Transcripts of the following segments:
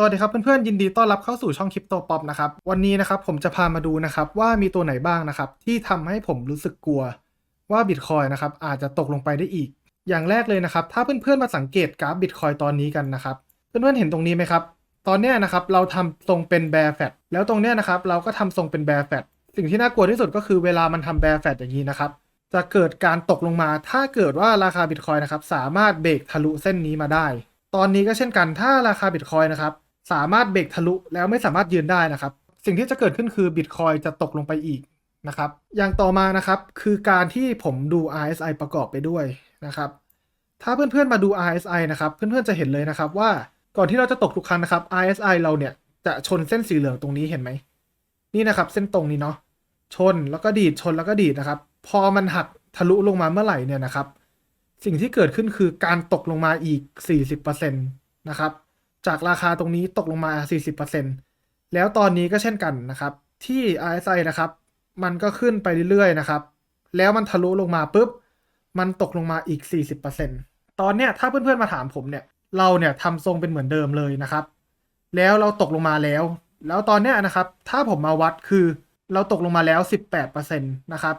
สวัสดีครับเพื่อนๆยินดีต้อนรับเข้าสู่ช่องคริปโตป๊อปนะครับวันนี้นะครับผมจะพามาดูนะครับว่ามีตัวไหนบ้างนะครับที่ทำให้ผมรู้สึกกลัวว่าบิตคอยนะครับอาจจะตกลงไปได้อีก อย่างแรกเลยนะครับถ้าเพื่อนๆมาสังเกตกราฟบิตคอยตอนนี้กันนะครับเพื่อนๆเห็นตรงนี้ไหมครับตอนนี้นะครับเราทำทรงเป็นแบร์แฟตแล้วตรงนี้นะครับเราก็ทำทรงเป็นแบร์แฟตสิ่งที่น่ากลัวที่สุดก็คือเวลามันทำแบร์แฟตอย่างนี้นะครับจะเกิดการตกลงมาถ้าเกิดว่าราคาบิตคอยนะครับสามารถเบรกทะลุเส้นนี้มาได้ ตอนนี้ก็เช่นกันถ้าราคาบิตคอยนะครับ สามารถเบรกทะลุแล้วไม่สามารถยืนได้นะครับ สิ่งที่จะเกิดขึ้นคือบิตคอยจะตกลงไปอีกนะครับ อย่างต่อมานะครับคือการที่ผมดู RSI ประกอบไปด้วยนะครับ ถ้าเพื่อนๆมาดู RSI นะครับ เพื่อนๆจะเห็นเลยนะครับว่าก่อนที่เราจะตกทุกครั้งนะครับ RSI เราเนี่ยจะชนเส้นสีเหลืองตรงนี้เห็นไหมนี่นะครับเส้นตรงนี้เนาะชนแล้วก็ดีดชนแล้วก็ดีดนะครับ พอมันหักทะลุลงมาเมื่อไหร่เนี่ยนะครับ สิ่งที่เกิดขึ้นคือการตกลงมาอีก 40%นะครับ จากราคาตรงนี้ตกลงมา 40%แล้วตอนนี้ก็เช่นกันนะครับ ที่ RSI นะครับ มันก็ขึ้นไปเรื่อยๆนะครับ แล้วมันทะลุลงมาปุ๊บ มันตกลงมาอีก 40%ตอนเนี้ยถ้าเพื่อนๆมาถามผมเนี่ย เราเนี่ยทำทรงเป็นเหมือนเดิมเลยนะครับ แล้วเราตกลงมาแล้ว แล้วตอนเนี้ยนะครับ ถ้าผมมาวัดคือเราตกลงมาแล้ว 18%นะครับ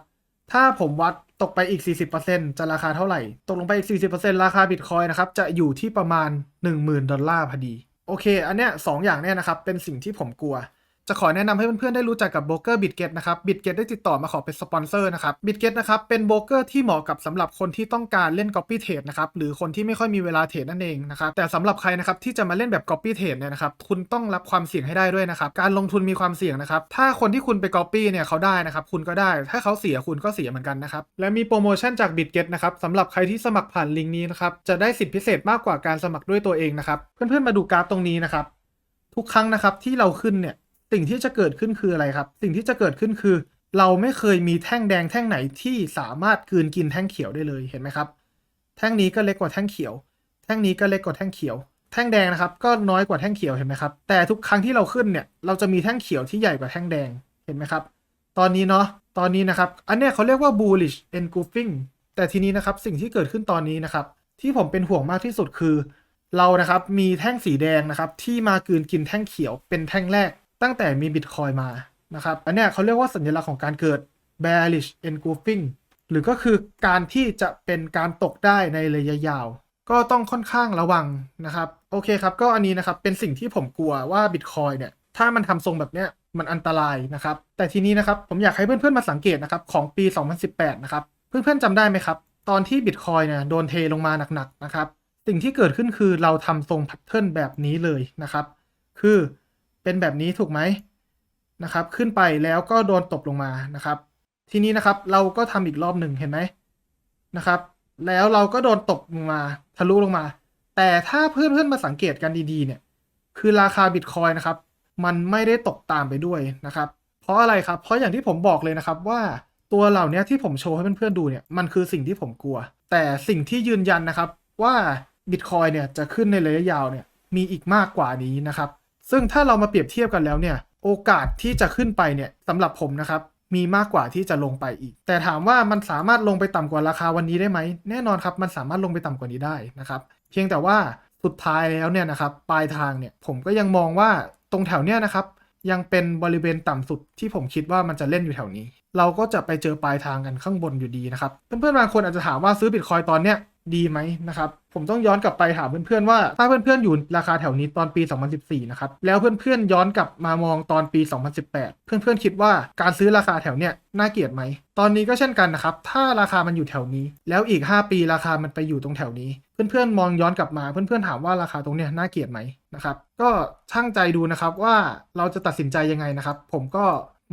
ถ้าผมวัดตกไปอีก 40%จะราคาเท่าไหร่ ตกลงไปอีก 40%ราคาบิตคอยนะครับ จะอยู่ที่ประมาณ 10,000 ดอลลาร์พอดี โอเค อันเนี้ยสองอย่างเนี้ยนะครับ เป็นสิ่งที่ผมกลัว จะขอแนะนำให้เพื่อนๆได้รู้จักกับโบรกเกอร์บิตเกตนะครับบิตเกตได้ติดต่อมาขอเป็นสปอนเซอร์นะครับบิตเกตนะครับเป็นโบรกเกอร์ที่เหมาะกับสำหรับคนที่ต้องการเล่น Copy Trade นะครับหรือคนที่ไม่ค่อยมีเวลาเทรดนั่นเองนะครับแต่สำหรับใครนะครับที่จะมาเล่นแบบ Copy Trade เนี่ยนะครับคุณต้องรับความเสี่ยงให้ได้ด้วยนะครับการลงทุนมีความเสี่ยงนะครับถ้าคนที่คุณไป Copy เนี่ยเขาได้นะครับคุณก็ได้ถ้าเขาเสียคุณก็เสียเหมือนกันนะครับและมีโปรโมชั่นจากบิตเกตนะครับสำหรับใครที่สมัครผ่านลิงก์นี้นะครับจะได้สิทธิพิเศษมากกว่าการสมัครด้วยตัวเองนะครับเพื่อนๆมาดูกราฟตรงนี้นะครับทุกครั้งนะครับที่เราขึ้นเนี่ย สิ่งที่จะเกิดขึ้นคืออะไรครับ สิ่งที่จะเกิดขึ้นคือ เราไม่เคยมีแท่งแดงแท่งไหนที่สามารถกืนกินแท่งเขียวได้เลยเห็นไหมครับ แท่งนี้ก็เล็กกว่าแท่งเขียว แท่งนี้ก็เล็กกว่าแท่งเขียว แท่งแดงนะครับ ก็น้อยกว่าแท่งเขียวเห็นไหมครับ แต่ทุกครั้งที่เราขึ้นเนี่ย เราจะมีแท่งเขียวที่ใหญ่กว่าแท่งแดงเห็นไหมครับ ตอนนี้เนาะ ตอนนี้นะครับ อันเนี้ยเขาเรียกว่า bullish engulfing แต่ทีนี้นะครับสิ่งที่เกิดขึ้นตอนนี้นะครับ ที่ผมเป็นห่วงมากที่สุดคือ เรานะครับมีแท่งสีแดงนะครับที่มากืนกินแท่งเขียวเป็นแท่งแรก ตั้งแต่มีบิตคอยมานะครับ อันนี้เขาเรียกว่าสัญลักษณ์ของการเกิด bearish engulfing หรือก็คือการที่จะเป็นการตกได้ในระยะยาว ก็ต้องค่อนข้างระวังนะครับ โอเคครับ ก็อันนี้นะครับ เป็นสิ่งที่ผมกลัวว่าบิตคอยเนี่ย ถ้ามันทำทรงแบบเนี้ยมันอันตรายนะครับ แต่ทีนี้นะครับ ผมอยากให้เพื่อนๆมาสังเกตนะครับ ของปี 2018 นะครับ เพื่อนๆจำได้ไหมครับ ตอนที่บิตคอยเนี่ยโดนเทลงมาหนักๆนะครับ สิ่งที่เกิดขึ้นคือเราทำทรงแพทเทิร์นแบบนี้เลยนะครับ คือ เป็นแบบนี้ถูกไหมนะครับ ขึ้นไปแล้วก็โดนตบลงมานะครับ ทีนี้นะครับเราก็ทำอีกรอบหนึ่งเห็นไหมนะครับ แล้วเราก็โดนตกลงมาทะลุลงมา แต่ถ้าเพื่อนๆมาสังเกตกันดีๆ เนี่ย คือราคาบิตคอยนะครับ มันไม่ได้ตกตามไปด้วยนะครับ เพราะอะไรครับ เพราะอย่างที่ผมบอกเลยนะครับว่าตัวเหล่านี้ที่ผมโชว์ให้เพื่อนๆดูเนี่ยมันคือสิ่งที่ผมกลัว แต่สิ่งที่ยืนยันนะครับว่าบิตคอยเนี่ยจะขึ้นในระยะยาวเนี่ยมีอีกมากกว่านี้นะครับ ซึ่งถ้าเรามาเปรียบเทียบกันแล้วเนี่ย โอกาสที่จะขึ้นไปเนี่ยสำหรับผมนะครับมีมากกว่าที่จะลงไปอีก แต่ถามว่ามันสามารถลงไปต่ำกว่าราคาวันนี้ได้ไหม แน่นอนครับ มันสามารถลงไปต่ำกว่านี้ได้นะครับ เพียงแต่ว่าสุดท้ายแล้วเนี่ยนะครับ ปลายทางเนี่ยผมก็ยังมองว่าตรงแถวเนี้ยนะครับ ยังเป็นบริเวณต่ำสุดที่ผมคิดว่ามันจะเล่นอยู่แถวนี้ เราก็จะไปเจอปลายทางกันข้างบนอยู่ดีนะครับ เพื่อนๆบางคนอาจจะถามว่าซื้อบิตคอยตอนเนี้ย ดีไหมนะครับ ผมต้องย้อนกลับไปถามเพื่อนๆว่า ถ้าเพื่อนๆอยู่ราคาแถวนี้ตอนปี 2014 นะครับ แล้วเพื่อนๆย้อนกลับมามองตอนปี 2018 เพื่อนๆคิดว่าการซื้อราคาแถวเนี้ยน่าเกลียดไหม ตอนนี้ก็เช่นกันนะครับ ถ้าราคามันอยู่แถวนี้ แล้วอีก 5 ปีราคามันไปอยู่ตรงแถวนี้ เพื่อนๆมองย้อนกลับมา เพื่อนๆถามว่าราคาตรงเนี้ยน่าเกลียดไหมนะครับ ก็ช่างใจดูนะครับว่าเราจะตัดสินใจยังไงนะครับ ผมก็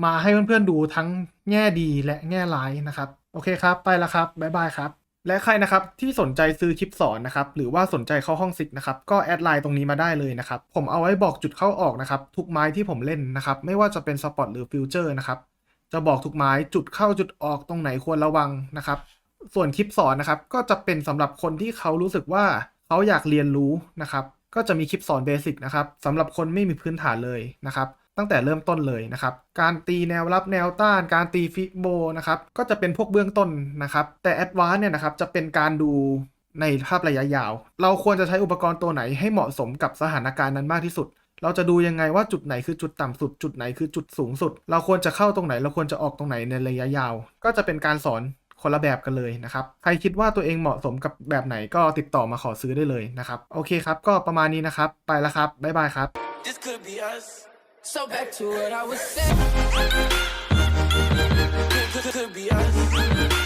มาให้เพื่อนๆดูทั้งแง่ดีและแง่ร้ายนะครับ โอเคครับ ไปแล้วครับ บ๊ายบายครับ และใครนะครับที่สนใจซื้อคลิปสอนนะครับหรือว่าสนใจเข้าห้องซิกนะครับก็แอดไลน์ตรงนี้มาได้เลยนะครับผมเอาไว้บอกจุดเข้าออกนะครับทุกไม้ที่ผมเล่นนะครับไม่ว่าจะเป็นสปอตหรือฟิวเจอร์นะครับจะบอกทุกไม้จุดเข้าจุดออกตรงไหนควรระวังนะครับส่วนคลิปสอนนะครับก็จะเป็นสำหรับคนที่เขารู้สึกว่าเขาอยากเรียนรู้นะครับก็จะมีคลิปสอนเบสิกนะครับสำหรับคนไม่มีพื้นฐานเลยนะครับ ตั้งแต่เริ่มต้นเลยนะครับ การตีแนวรับแนวต้าน การตีฟิโบนะครับก็จะเป็นพวกเบื้องต้นนะครับ แต่แอดวานเนี่ยนะครับจะเป็นการดูในภาพระยะยาว เราควรจะใช้อุปกรณ์ตัวไหนให้เหมาะสมกับสถานการณ์นั้นมากที่สุด เราจะดูยังไงว่าจุดไหนคือจุดต่ำสุด จุดไหนคือจุดสูงสุด เราควรจะเข้าตรงไหน เราควรจะออกตรงไหนในระยะยาว ก็จะเป็นการสอนคนละแบบกันเลยนะครับ ใครคิดว่าตัวเองเหมาะสมกับแบบไหนก็ติดต่อมาขอซื้อได้เลยนะครับ โอเคครับ ก็ประมาณนี้นะครับ ไปแล้วครับ บ๊ายบายครับ So back to what I was saying. Could, could, be us.